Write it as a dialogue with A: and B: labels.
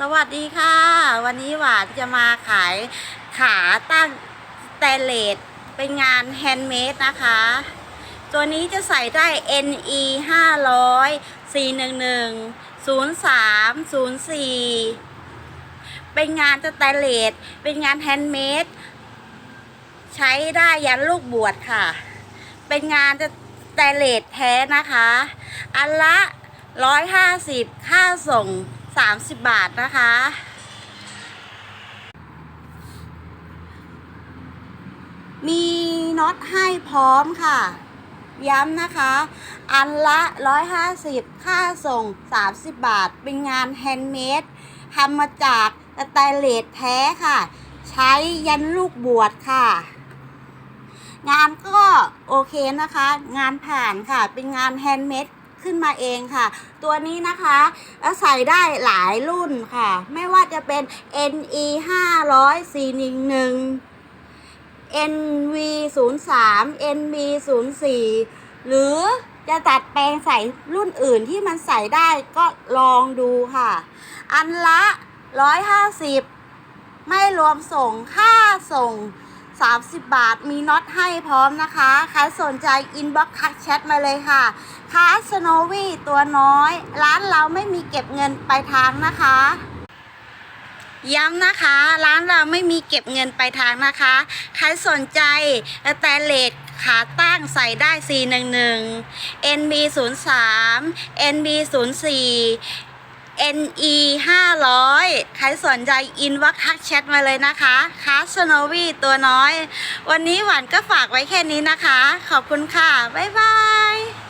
A: สวัสดีค่ะ วันนี้หวานจะมาขายขาตั้งสแตเลสเป็นงานแฮนด์เมดนะคะ ตัวนี้จะใส่ได้ NE 500 411 03 04 เป็นงานสแตเลสเป็นงานแฮนด์เมดใช้ได้ยันลูกบวชค่ะ เป็นงานสแตเลสแท้นะคะ อันละ 150 ค่าส่ง 30 บาทนะคะ มีน็อตให้พร้อมค่ะ ย้ำนะคะ อันละ 150 ค่าส่ง 30 บาท เป็นงานแฮนด์เมดทำมาจากสแตนเลสแท้ค่ะ ใช้ยันลูกบวชค่ะ งานก็โอเคนะคะ งานผ่านค่ะ เป็นงานแฮนด์เมด ขึ้นมาเองค่ะ ตัวนี้นะคะใส่ได้หลายรุ่นค่ะ ไม่ว่าจะเป็น NE 500 411 NV 0 3 NV 0 4หรือจะตัดแปลงใส่รุ่นอื่นที่มันใส่ได้ก็ลองดูค่ะ อันละ 150 ไม่รวมส่งค่าส่ง 30 บาท มีน็อตให้พร้อมนะคะ ใครสนใจอินบ็อกซ์ทักแชทมาเลยค่ะคาสโนวี่ตัวน้อย ร้านเราไม่มีเก็บเงินปลายทางนะคะ ย้ำนะคะ ร้านเราไม่มีเก็บเงินปลายทางนะคะ ใครสนใจแต่เลดขาตั้งใส่ได้ 411 NB 0 3 NB 0 4 NE 500 ใครสนใจอินวักทักแชทมาเลยนะคะคาสโนวีตัวน้อย วันนี้หวานก็ฝากไว้แค่นี้นะคะ ขอบคุณค่ะ บ๊ายบาย